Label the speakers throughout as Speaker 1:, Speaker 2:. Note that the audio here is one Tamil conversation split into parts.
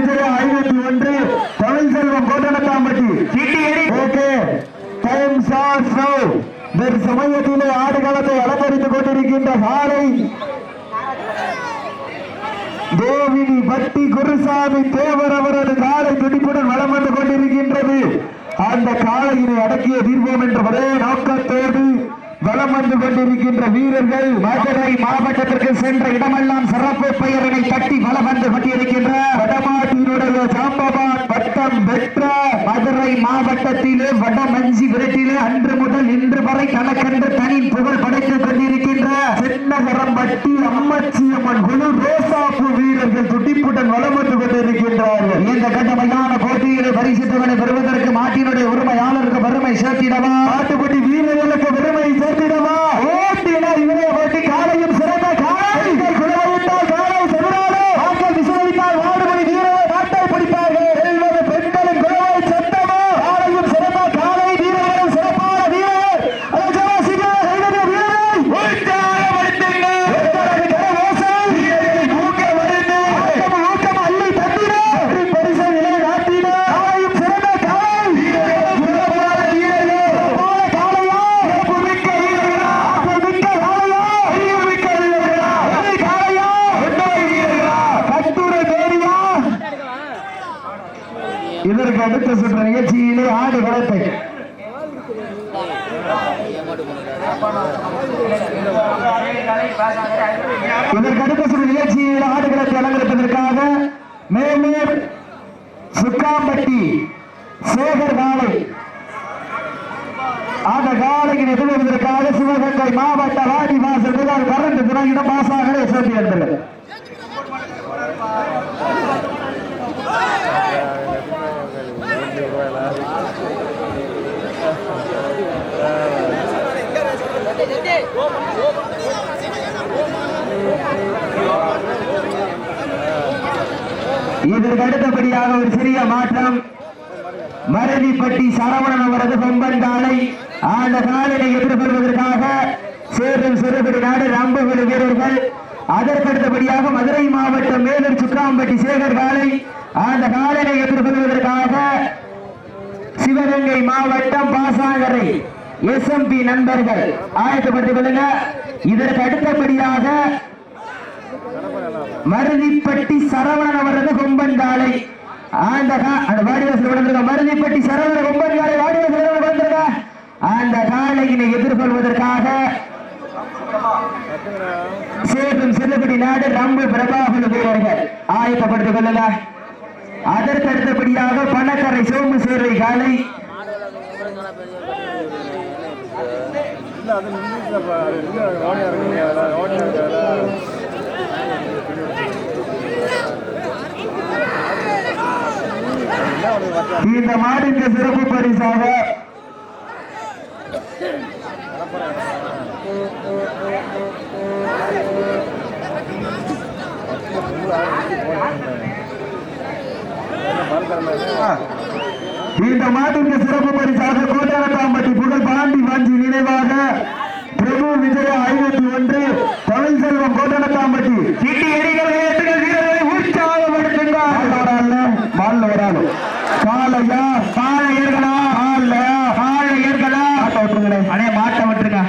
Speaker 1: விஜய ஐநூத்தி ஒன்று கோட்டனத்தாம்பட்டி. ஓகே டைம் வெறு சமயத்திலே ஆடுகளத்தை அலங்கரித்துக் கொண்டிருக்கின்ற காலை பட்டி குருசாமி தேவர் அவரது காலை துடிப்புடன் வலம் வந்து கொண்டிருக்கின்றது. அந்த காளையினை அடக்கிய தீர்வோம் என்ற ஒரே நோக்கத்தோடு வந்து கொண்டிருக்கின்ற வீரர்கள் மதுரை மாவட்டத்திற்கு சென்ற இடமெல்லாம் சிறப்பு பெயரினை தட்டி வலம் வந்து கொண்டிருக்கின்ற முதல் கணக்கென்று தனி புகழ் படைத்துக் கொண்டிருக்கின்ற சின்னகரம்பட்டி அம்மச்சியம்மன் குழு ரோசாப்பு வீரர்கள் துடிப்புடன் வலம் வந்து கொண்டிருக்கின்றார்கள். இந்த கட்ட இதற்கு அடுத்த சுற்ற நிகழ்ச்சியிலே ஆடு குளத்தை இதற்கு அடுத்த நிகழ்ச்சியில் ஆடுகளத்தை அலங்கரிப்பதற்காக மேலூர் சுக்காம்பட்டி சேகர் காலை அந்த காலையில் எதிர்வதற்காக சிவகங்கை மாவட்ட வாடி வாசல் முதல் கரண்ட் துறையிடம் இதற்கு அடுத்தபடியாக ஒரு சிறிய மாற்றம். மருதிப்பட்டி சரவணன் அவரது கொம்பன் காலை அந்த காலனை எதிர்கொள்வதற்காக சேரும் சிறுபடி நாடு ரம்பகுழு வீரர்கள். அதற்கடுத்தபடியாக மதுரை மாவட்டம் மேலூர் சுக்காம்பட்டி சேகர் காலை அந்த காலனை எதிர்கொள்வதற்காக சிவகங்கை மாவட்டம் பாசாங்கரை. எஸ்எம்பி நண்பர்கள் ஆயத்தப்பட்டு கொள்ளுங்க. இதற்கு அடுத்தபடியாக மருதிப்பட்டி சரவணன் அவரது கொம்பன் காலை. அந்த அந்த வாடிவாசல் வந்திருக்க மருதிப்பட்டி சரவண கொம்பன் காலை வாடிவாசல் வந்திருக்க. அந்த காளையினை எதிர்கொள்வதற்காக சேதும் சிறுபடி நாடு ரம்பு பிரபாகுல வீரர்கள் ஆயத்தப்படுத்திக் கொள்ளல அதற்கு அடுத்தபடியாக பணக்கரை சோமு சேர்வை காலை.
Speaker 2: இல்ல அது இல்லை ஓடி இறங்குங்க ஓடி
Speaker 1: இந்த மாடிற்கு சிறப்பு பரிசாக இந்த மாட்டிற்கு சிறப்பு பரிசாக கோட்டாரத்தாம்பட்டி புகழ் பாண்டி வாஞ்சி நினைவாக பிரபு விஜய ஐநூத்தி ஒன்று தமிழ் செல்வம் கோட்டாரத்தாம்பட்டி எடிகள் ஏற்றுகள் வீரர்களை உற்சாகப்படுத்துங்கள் மால்ல வராது காலையா காலை ஏற்கலா கால காலை ஏற்கலா மாட்ட விட்டுருங்களே அண்ணே மாட்ட விட்டுருங்க.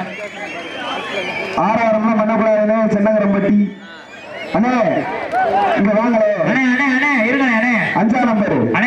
Speaker 1: ஆறாயிரம்லாம் பண்ணக்கூடாதுன்னு சென்னகரம்பட்டி. அண்ணே இங்க வாங்க